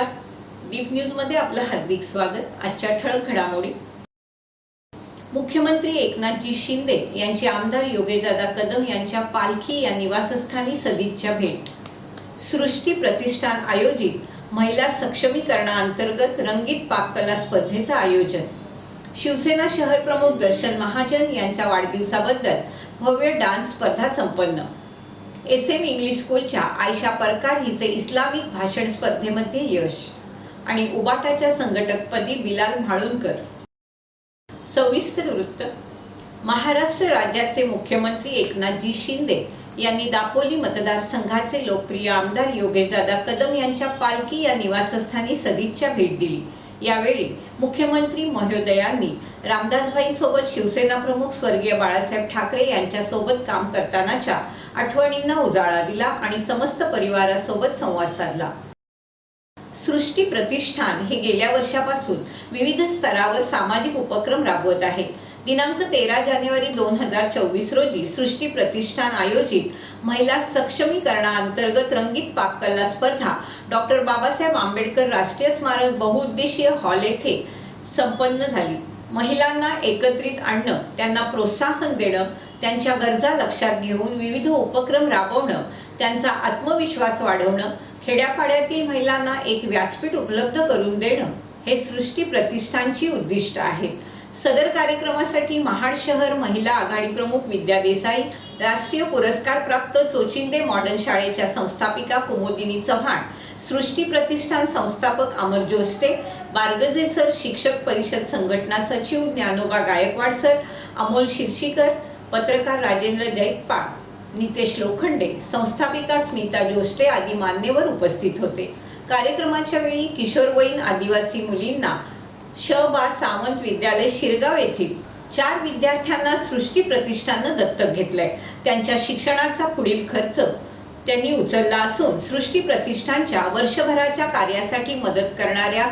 नमस्कार डीप न्यूजमध्ये आपलं हार्दिक स्वागत. आजच्या ठळक घडामोडी. मुख्यमंत्री एकनाथजी शिंदे यांचे आमदार योगेशदादा कदम यांच्या पालखी या निवासस्थानी सदिच्छा भेट. सृष्टी प्रतिष्ठान आयोजित महिला सक्षमीकरणाअंतर्गत रंगीत पाककला स्पर्धेचं आयोजन. शिवसेना शहर प्रमुख दर्शन महाजन यांच्या वाढदिवसाबद्दल भव्य डान्स स्पर्धा संपन्न. एस एम इंग्लिश स्कूलच्या आयशा परकार हिचे इस्लामिक भाषण स्पर्धेमध्ये यश आणि उबाटाच्या संघटकपदी बिलाल म्हाळुंकर सविस्तर वृत्त. महाराष्ट्र राज्याचे मुख्यमंत्री एकनाथजी शिंदे यांनी दापोली मतदारसंघाचे लोकप्रिय आमदार योगेशदादा कदम यांच्या पालखी या निवासस्थानी सदिच्छा भेट दिली. यावेळी मुख्यमंत्री महोदयांनी रामदासभाईंसोबत शिवसेना प्रमुख स्वर्गीय बाळासाहेब ठाकरे यांच्यासोबत काम करतानाच्या आठवणींना उजाळा दिला आणि समस्त परिवारासोबत संवाद साधला. सृष्टी प्रतिष्ठान हे गेल्या वर्षापासून विविध स्तरावर सामाजिक उपक्रम राबवत आहे. दिनांक तेरा जानेवारी दोन हजार चोवीस रोजी सृष्टी प्रतिष्ठान आयोजित महिला सक्षमीकरणाअंतर्गत रंगीत पाककला स्पर्धा डॉक्टर बाबासाहेब आंबेडकर राष्ट्रीय स्मारक बहुउद्देशीय हॉल येथे संपन्न झाली. महिलांना एकत्रित आणणं त्यांना प्रोत्साहन देणं त्यांच्या गरजा लक्षात घेऊन विविध उपक्रम राबवणं त्यांचा आत्मविश्वास वाढवणं खेड्यापाड्यातील महिलांना एक व्यासपीठ उपलब्ध करून देणं हे सृष्टी प्रतिष्ठानची उद्दिष्ट आहेत. सदर कार्यक्रमासाठी महाड शहर महिला आघाडी प्रमुख विद्या देसाई राष्ट्रीय पुरस्कार प्राप्त चोचिंदे मॉडर्न शाळेच्या संस्थापिका कुमोदिनी चव्हाण सृष्टी प्रतिष्ठान संस्थापक अमर जोस्टे बारगजे सर शिक्षक परिषद संघटना सचिव ज्ञानोबा गायकवाड सर अमोल शिरशीकर पत्रकार राजेंद्र जैतपाळ नितेश लोखंडे संस्थापिका स्मिता जोष्टे आदी मान्यवर उपस्थित होते. कार्यक्रमाच्या वेळी किशोरवयीन आदिवासी मुलींना श बा सावंत विद्यालय शिरगाव येथील चार विद्यार्थ्यांना सृष्टी प्रतिष्ठाननं दत्तक घेतलंय. त्यांच्या शिक्षणाचा पुढील खर्च त्यांनी उचलला असून सृष्टी प्रतिष्ठानच्या वर्षभराच्या कार्यासाठी मदत करणाऱ्या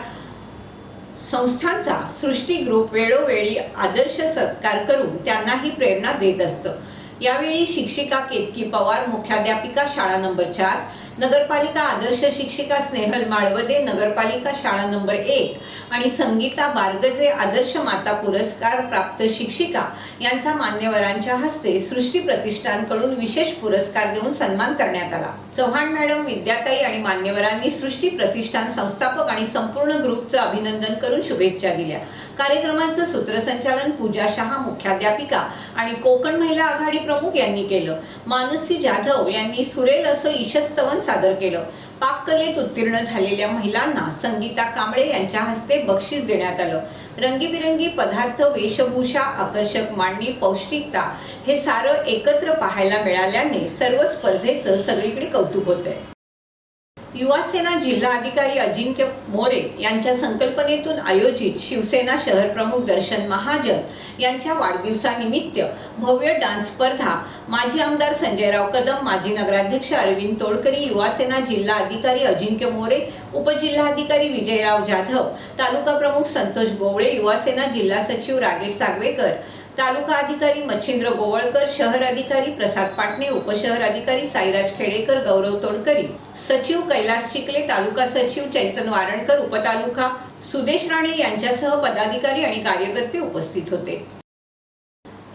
संस्थांचा सृष्टी ग्रुप वेळोवेळी आदर्श सत्कार करून त्यांनाही प्रेरणा देत असतं. यावेळी शिक्षिका केतकी पवार मुख्याध्यापिका शाळा नंबर चार नगरपालिका आदर्श शिक्षिका स्नेहल माळवदे नगरपालिका शाळा नंबर एक. आणि संगीता बारगजे आदर्श माता पुरस्कार प्राप्त शिक्षिका यांचा मान्यवरांच्या हस्ते सृष्टी प्रतिष्ठानकडून विशेष पुरस्कार देऊन सन्मान करण्यात आला. चव्हाण मॅडम विद्याताई आणि मान्यवरांनी सृष्टी प्रतिष्ठान संस्थापक आणि संपूर्ण ग्रुपचं अभिनंदन करून शुभेच्छा दिल्या. कार्यक्रमाचं सूत्रसंचालन पूजा शहा मुख्याध्यापिका आणि कोकण महिला आघाडी प्रमुख यांनी केलं. मानसी जाधव यांनी सुरेल असं ईशस्तवन सादर केलं. पाककलेत उत्तीर्ण झालेल्या महिलांना संगीता कांबळे यांच्या हस्ते बक्षीस देण्यात आलं. रंगीबिरंगी पदार्थ वेशभूषा आकर्षक मांडणी पौष्टिकता हे सारं एकत्र पाहायला मिळाल्याने सर्व स्पर्धेचं सगळीकडे कौतुक होतंय. युवासेना जिल्हाधिकारी अजिंक्य मोरे यांच्या संकल्पनेतून आयोजित शिवसेना शहर प्रमुख दर्शन महाजन यांच्या वाढदिवसानिमित्त भव्य डान्स स्पर्धा माजी आमदार संजयराव कदम माजी नगराध्यक्ष अरविंद तोडकरी युवासेना जिल्हा अधिकारी अजिंक्य मोरे उपजिल्हाधिकारी विजयराव जाधव तालुका प्रमुख संतोष गोवळे युवासेना जिल्हा सचिव रागेश सागवेकर तालुका अधिकारी मच्छिंद्र गोवळकर शहर अधिकारी प्रसाद पाटणे उपशहर अधिकारी साईराज खेडेकर गौरव तोडकरी सचिव कैलास शिकले तालुका सचिव चैतन वारणकर उपतालुका सुदेश राणे यांच्यासह पदाधिकारी आणि कार्यकर्ते उपस्थित होते.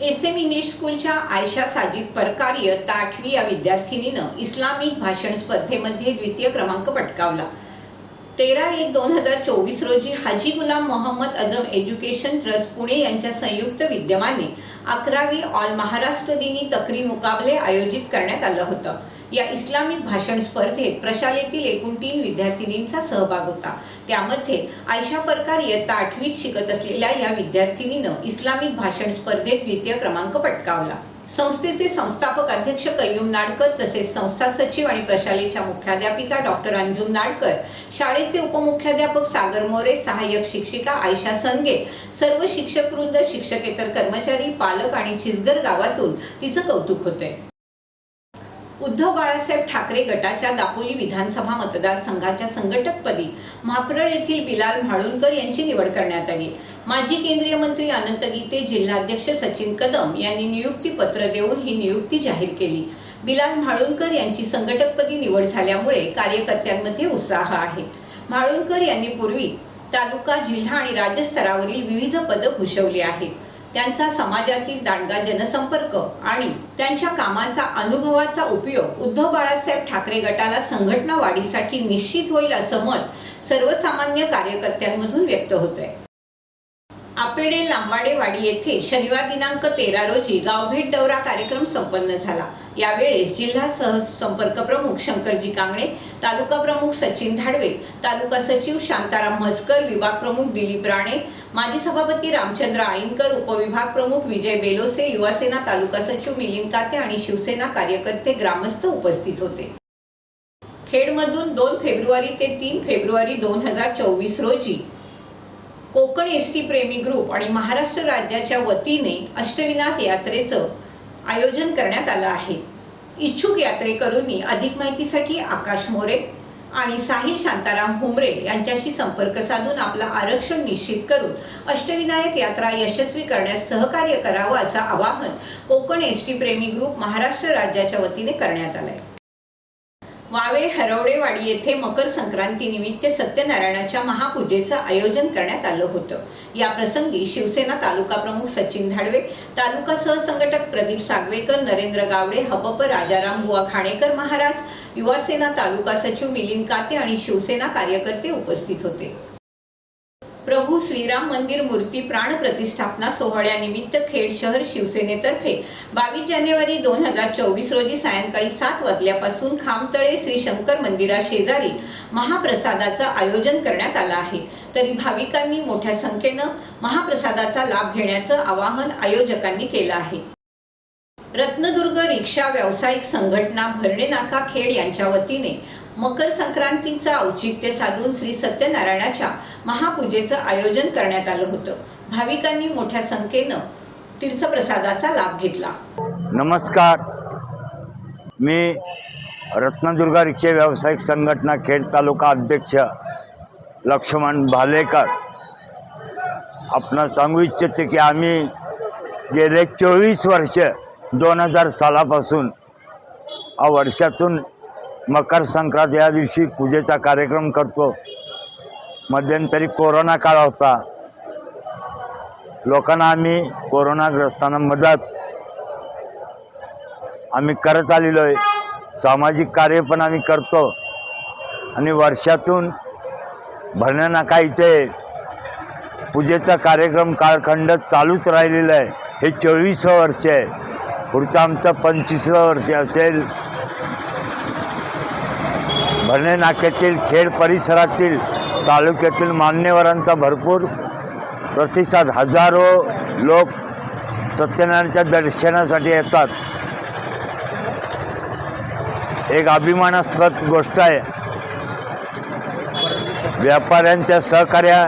एस एम इंग्लिश स्कूलच्या आयशा साजिद परकार इयत्ता आठवी या विद्यार्थिनीनं इस्लामिक भाषण स्पर्धेमध्ये द्वितीय क्रमांक पटकावला. तेरा एक दोन हजार चोवीस रोजी हाजी गुलाम मोहम्मद अजम एज्युकेशन ट्रस्ट पुणे यांच्या संयुक्त विद्यमाने अकरावी ऑल महाराष्ट्र दिनी तकरी मुकाबले आयोजित करण्यात आलं होतं. या इस्लामिक भाषण स्पर्धेत प्रशालेतील एकूण तीन विद्यार्थिनींचा सहभाग होता. त्यामध्ये आयशा परकार इयत्ता आठवीत शिकत असलेल्या या विद्यार्थिनीनं इस्लामिक भाषण स्पर्धेत द्वितीय क्रमांक पटकावला. संस्थेचे संस्थापक अध्यक्ष कय्यूम नाडकर तसेच संस्था सचिव आणि प्रशालेच्या मुख्याध्यापिका डॉक्टर अंजुम नाडकर शाळेचे उपमुख्याध्यापक सागर मोरे सहाय्यक शिक्षिका आयशा सनगे सर्व शिक्षक वृंद शिक्षकेतर कर्मचारी पालक आणि चिसगर गावातून तिचं कौतुक होते उद्धव बाळासाहेब ठाकरे गटाच्या दापोली विधानसभा मतदारसंघाच्या संघटकपदी म्हाप्रळ येथील बिलाल म्हाळुंकर यांची निवड करण्यात आली. माजी केंद्रीय मंत्री अनंत गीते जिल्हाध्यक्ष सचिन कदम यांनी नियुक्ती पत्र देऊन ही नियुक्ती जाहीर केली. बिलाल म्हाळुंकर यांची संघटकपदी निवड झाल्यामुळे कार्यकर्त्यांमध्ये उत्साह आहे. म्हाळुंकर यांनी पूर्वी तालुका जिल्हा आणि राज्य स्तरावरील विविध पदं भूषवली आहेत. त्यांचा समाजातील दांडगा जनसंपर्क आणि त्यांच्या कामाचा अनुभवाचा उपयोग उद्धव बाळासाहेब ठाकरे गटाला संघटना वाढीसाठी निश्चित होईल असं मत सर्वसामान्य कार्यकर्त्यांमधून व्यक्त होत आहे आपेडे लांबाडेवाडी येथे शनिवार दिनांक तेरा रोजी गावभेट दौरा कार्यक्रम संपन्न झाला. यावेळेस जिल्हा सहसंपर्क प्रमुख शंकरजी कांगणे तालुका प्रमुख सचिन धाडवे तालुका सचिव शांताराम म्हसकर विभाग प्रमुख दिलीप राणे माजी सभापती रामचंद्र आईनकर उपविभाग प्रमुख विजय बेलोसे युवासेना तालुका सचिव मिलिंद काते आणि शिवसेना कार्यकर्ते ग्रामस्थ उपस्थित होते. खेडमधून दोन फेब्रुवारी ते तीन फेब्रुवारी दोन हजार चोवीस रोजी कोकण एस टी प्रेमी ग्रुप आणि महाराष्ट्र राज्याच्या वतीने अष्टविनाथ यात्रेचं आयोजन करण्यात आलं आहे. इच्छुक यात्रेकरूंनी अधिक माहितीसाठी आकाश मोरे आणि साहिल शांताराम हुमरे यांच्याशी संपर्क साधून आपला आरक्षण निश्चित करून अष्टविनायक यात्रा यशस्वी करण्यास सहकार्य करावं असं आवाहन कोकण एस टी प्रेमी ग्रुप महाराष्ट्र राज्याच्या वतीने करण्यात आलंय. वावे हरवडेवाडी येथे मकर संक्रांतीनिमित्त सत्यनारायणाच्या महापूजेचं आयोजन करण्यात आलं होतं. या प्रसंगी शिवसेना तालुका प्रमुख सचिन धाडवे तालुका सहसंघटक प्रदीप सागवेकर नरेंद्र गावडे हबप राजाराम बुवा खाणेकर महाराज युवासेना तालुका सचिव मिलिंद काते आणि शिवसेना कार्यकर्ते उपस्थित होते. प्रभू श्रीराम मंदिर मूर्ती प्राण प्रतिष्ठापना सोहळ्यानिमित्त खेड शहर शिवसेनेतर्फे बावीस जानेवारी दोन हजार चोवीस रोजी सायंकाळी सात वाजल्यापासून खामतळे श्री शंकर मंदिरा शेजारी महाप्रसादाचं आयोजन करण्यात आलं आहे. तरी भाविकांनी मोठ्या संख्येनं महाप्रसादाचा लाभ घेण्याचं आवाहन आयोजकांनी केलं आहे. रत्नदुर्ग रिक्षा व्यावसायिक संघटना भरणे नाका खेड यांच्या वतीने मकर संक्रांतीचं औचित्य साधून श्री सत्यनारायणाच्या महापूजेचं आयोजन करण्यात आलं होतं. भाविकांनी मोठ्या संख्येनं तीर्थप्रसादाचा लाभ घेतला. नमस्कार. मी रत्नदुर्गा रिक्षा व्यावसायिक संघटना खेड तालुका अध्यक्ष लक्ष्मण भालेकर. आपण सांगू इच्छिते की आम्ही गेले चोवीस वर्ष दोन हजार सालापासून वर्षातून मकर संक्रांत या दिवशी पूजेचा कार्यक्रम करतो. मध्यंतरी कोरोना काळ होता. लोकांना आम्ही कोरोनाग्रस्तांना मदत आम्ही करत आलेलो आहे. सामाजिक कार्य पण आम्ही करतो. आणि वर्षातून भरण्या नाका इथे. पूजेचा कार्यक्रम कालखंड चालूच राहिलेला आहे. हे चोवीस वर्ष आहे. पुढचं आमचं पंचवीसवं वर्ष असेल. भरणे नाक्यातील खेड परिसरातील तालुक्यातील मान्यवरांचा भरपूर प्रतिसाद. हजारो लोक सत्यनारायणच्या दर्शनासाठी येतात. एक अभिमानास्पद गोष्ट आहे. व्यापाऱ्यांच्या सहकार्या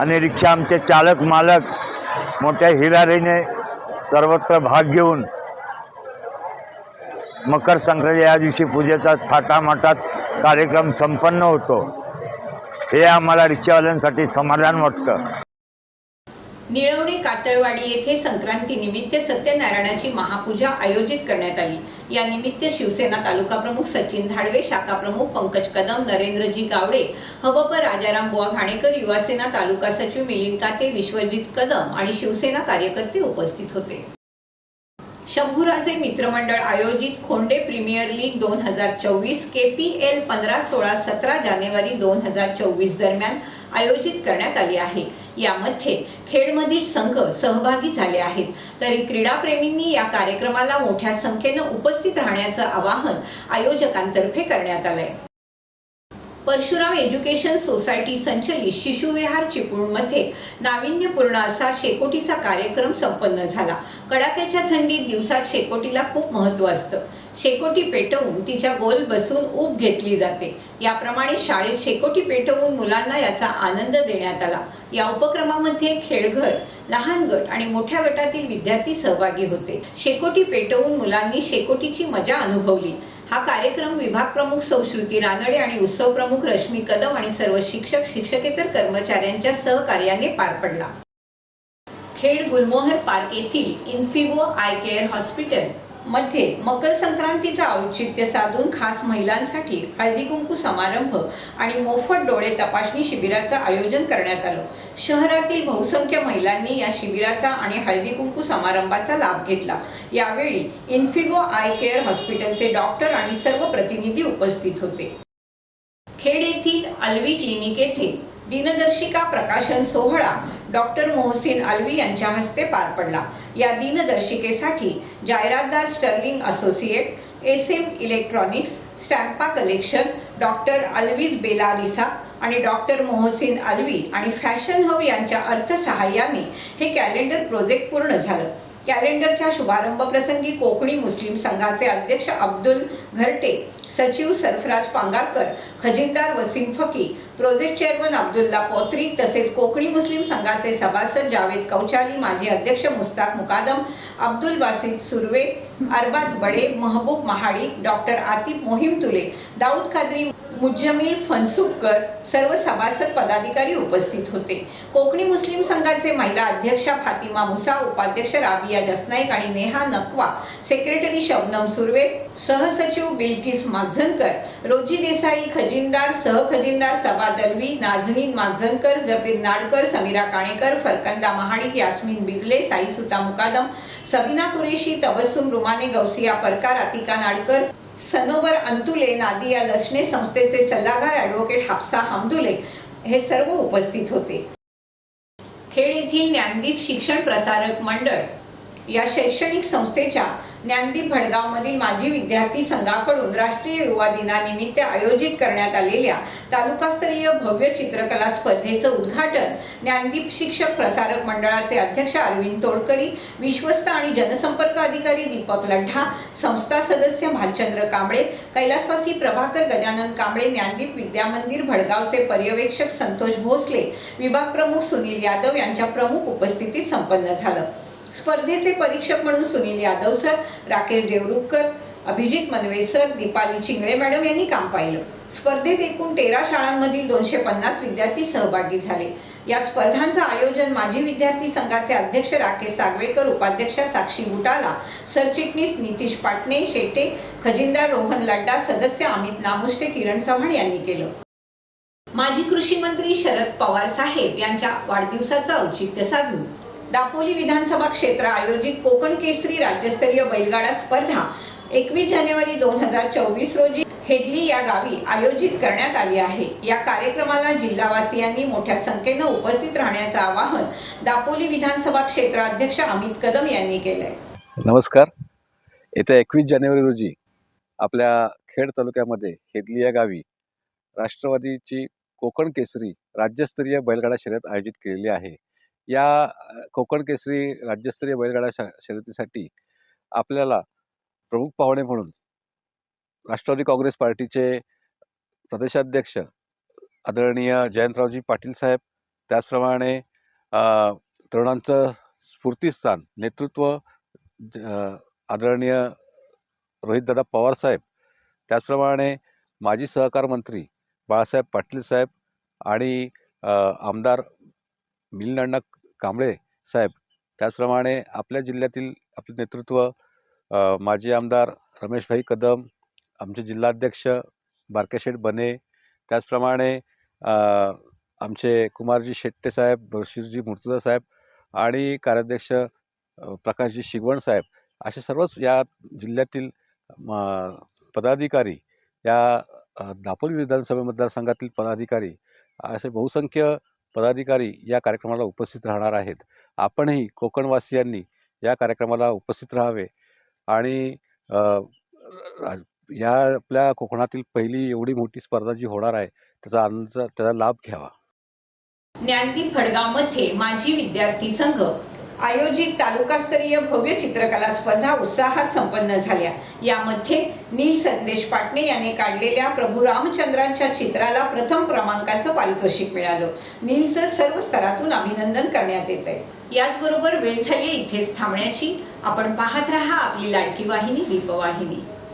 आणि रिक्षा आमचे चालक मालक मोठ्या हिरारीने सर्वत्र भाग घेऊन मकर संक्रांती या दिवशी पूजेचा थाटामाटात कार्यक्रम संपन्न होतो. हे आम्हाला रिक्षावाल्यांसाठी समाधान वाटतं. निळवणे कातळवाडी येथे संक्रांती निमित्त सत्यनारायणाची महापूजा आयोजित करण्यात आली. या निमित्त शिवसेना तालुका प्रमुख सचिन धाडवे शाखा प्रमुख पंकज कदम नरेंद्रजी गावडे हबप राजाराम बुवा घाणेकर युवासेना तालुका सचिव मिलिंद काते विश्वजित कदम आणि शिवसेना कार्यकर्ते उपस्थित होते. शंभूराजे मित्रमंडळ आयोजित खोंडे प्रीमियर लीग दोन हजार चोवीस के पी एल पंधरा सोळा सतरा जानेवारी दोन हजार चोवीस दरम्यान आयोजित करण्यात आली आहे. यामध्ये खेडमधील संघ सहभागी झाले आहेत. तरी क्रीडाप्रेमींनी या कार्यक्रमाला मोठ्या संख्येनं उपस्थित राहण्याचं आवाहन आयोजकांतर्फे करण्यात आलंय. परशुराम एज्युकेशन सोसायटी संचलित शिशुविहार चिपळूणमध्ये नाविन्यपूर्ण असा शेकोटीचा कार्यक्रम संपन्न झाला. कडाक्याच्या थंडीत दिवसात शेकोटीला खूप महत्त्व असतं. शेकोटी पेटवून तिच्या गोल बसून ऊब घेतली जाते. याप्रमाणे शाळेत शेकोटी पेटवून मुलांना याचा आनंद देण्यात आला. या उपक्रमामध्ये खेळघर लहान गट आणि मोठ्या गटातील विद्यार्थी सहभागी होते. शेकोटी पेटवून मुलांनी शेकोटीची मजा अनुभवली. हा कार्यक्रम विभाग प्रमुख सौश्रुती रानडे आणि उत्सव प्रमुख रश्मी कदम आणि सर्व शिक्षक शिक्षकेतर कर्मचाऱ्यांच्या सहकार्याने पार पडला. खेड गुलमोहर पार्क येथील इन्फिगो आय केअर हॉस्पिटल मध्ये मकर संक्रांतीचं औचित्य साधून खास महिलांसाठी हळदी कुंकू समारंभ आणि मोफत डोळे तपासणी शिबिराचं आयोजन करण्यात आलं. शहरातील बहुसंख्य महिलांनी या शिबिराचा आणि हळदी कुंकू समारंभाचा लाभ घेतला. यावेळी इन्फिगो आय केअर हॉस्पिटलचे डॉक्टर आणि सर्व प्रतिनिधी उपस्थित होते. खेड येथील अल्वी क्लिनिक येथे दिनदर्शिका प्रकाशन सोहळा डॉक्टर मोहसिन अल्वी यांच्या हस्ते पार पडला. या दिनदर्शिकेसाठी जाहिरातदार sterling associate S M electronics Stampa collection doctor अल्वीज बेलारिसा आणि डॉक्टर मोहसिन अल्वी आणि फॅशन हब यांच्या अर्थसहाय्याने हे कॅलेंडर प्रोजेक्ट पूर्ण झालं. कॅलेंडरच्या शुभारंभ प्रसंगी कोकणी मुस्लिम संघाचे अध्यक्ष अब्दुल घरटे सचिव सरफराज पांगारकर खजिनदार वसीम फकी प्रोजेक्ट चेअरमन अब्दुल्ला पोत्री तसेच कोकणी मुस्लिम संघाचे सभासद जावेद कौचाली माजी अध्यक्ष मुस्ताक मुकादम अब्दुल वासिद सुर्वे अरबाज बडे महबूब महाडी डॉक्टर आतिफ मोहिम तुले दाऊद खादरी मुज्जमिल फनसुपकर सर्व सभासद पदाधिकारी उपस्थित होते. कोकणी मुस्लिम संघाचे महिला अध्यक्षा फातिमा मुसा उपाध्यक्ष राबिया जसनाईक आणि नेहा नकवा सेक्रेटरी शबनम सुर्वे सहसचिव बिल्किस मागझनकर रोजी देसाई खजिनदार सहखजिनदार सबा दलवी नाझनीन मांजनकर जबीर नाडकर समीरा काणेकर फरकंदा महाडिक यास्मिन बिजले साई सुता मुकादम सबीना कुरेशी तबस्सुम रुमाने गौसिया परकार अतिका नाडकर सनोबर अंतुले नादिया लसणे संस्थेचे सल्लागार ॲडव्होकेट हाफसा हमदुले हे सर्व उपस्थित होते. खेड येथील ज्ञानदीप शिक्षण प्रसारक मंडळ या शैक्षणिक संस्थेच्या ज्ञानदीप भडगावमधील माजी विद्यार्थी संघाकडून राष्ट्रीय युवा दिनानिमित्त आयोजित करण्यात आलेल्या तालुकास्तरीय भव्य चित्रकला स्पर्धेचं उद्घाटन ज्ञानदीप शिक्षक प्रसारक मंडळाचे अध्यक्ष अरविंद तोडकरी विश्वस्त आणि जनसंपर्क अधिकारी दीपक लढ्ढा संस्था सदस्य भालचंद्र कांबळे कैलासवासी प्रभाकर गजानन कांबळे ज्ञानदीप विद्यामंदिर भडगावचे पर्यवेक्षक संतोष भोसले विभाग प्रमुख सुनील यादव यांच्या प्रमुख उपस्थितीत संपन्न झालं. स्पर्धेचे परीक्षक म्हणून Sunil Yadav sir Rakesh Devrukhkar Abhijit Manve sir Deepali Chingale madam यांनी काम पाहिलं. स्पर्धेत एकूण तेरा शाळांमधील दोनशे पन्नास विद्यार्थी सहभागी झाले. या स्पर्धांचं आयोजन माजी विद्यार्थी संघाचे अध्यक्ष राकेश सागवेकर उपाध्यक्षा साक्षी बुटाला सरचिटणीस नितीश पाटणे शेटे खजिनदार रोहन लड्डा सदस्य अमित नामुष्टे किरण चव्हाण यांनी केलं. माजी कृषी मंत्री शरद पवार साहेब यांच्या वाढदिवसाचं औचित्य साधून दापोली विधानसभा क्षेत्र आयोजित कोकण केसरी राज्यस्तरीय बैलगाडा स्पर्धा एकवीस जानेवारी दोन हजार चोवीस रोजी हेदली या गावी आयोजित करण्यात आली आहे. या कार्यक्रमाला जिल्हावासियांनी मोठ्या संख्येनं उपस्थित राहण्याचं आवाहन दापोली विधानसभा क्षेत्र अध्यक्ष अमित कदम यांनी केलंय. नमस्कार. येत्या एकवीस जानेवारी रोजी आपल्या खेड तालुक्यामध्ये हेदली या गावी राष्ट्रवादीची कोकण केसरी राज्यस्तरीय बैलगाडा शर्यत आयोजित केलेली आहे. या कोकण केसरी राज्यस्तरीय बैलगाडा श शर्यतीसाठी आपल्याला प्रमुख पाहुणे म्हणून राष्ट्रवादी काँग्रेस पार्टीचे प्रदेशाध्यक्ष आदरणीय जयंतरावजी पाटील साहेब त्याचप्रमाणे तरुणांचं स्फूर्तीस्थान नेतृत्व आदरणीय रोहितदादा पवार साहेब त्याचप्रमाणे माजी सहकार मंत्री बाळासाहेब पाटील साहेब आणि आमदार मिलनाण्णा कांबळे साहेब. त्याचप्रमाणे आपल्या जिल्ह्यातील आपले नेतृत्व माजी आमदार रमेशभाई कदम आमचे जिल्हाध्यक्ष बारकेशेठ बने त्याचप्रमाणे आमचे कुमारजी शेट्टे साहेब बशीरजी मुर्तजा साहेब आणि कार्याध्यक्ष प्रकाशजी शिगवण साहेब. असे सर्वच या जिल्ह्यातील म, पदाधिकारी या दापोली विधानसभा मतदारसंघातील पदाधिकारी असे बहुसंख्य पदाधिकारी या कार्यक्रमाला उपस्थित राहणार आहेत. आपणही कोकणवासियांनी या कार्यक्रमाला उपस्थित राहावे आणि या आपल्या कोकणातील पहिली एवढी मोठी स्पर्धा जी होणार आहे त्याचा आनंद त्याचा लाभ घ्यावा. ज्ञानदीप फडगावमध्ये माजी विद्यार्थी संघ आयोजित तालुकास्तरीय भव्य चित्रकला स्पर्धा उत्साहात संपन्न झाल्या. यामध्ये नील संदेश पाटणे याने काढलेल्या प्रभू रामचंद्रांच्या चित्राला प्रथम क्रमांकाचं पारितोषिक मिळालं. नीलचं सर्व स्तरातून अभिनंदन करण्यात येत आहे याचबरोबर वेळ झाली इथेच थांबण्याची. आपण पाहत राहा आपली लाडकी वाहिनी दीपवाहिनी.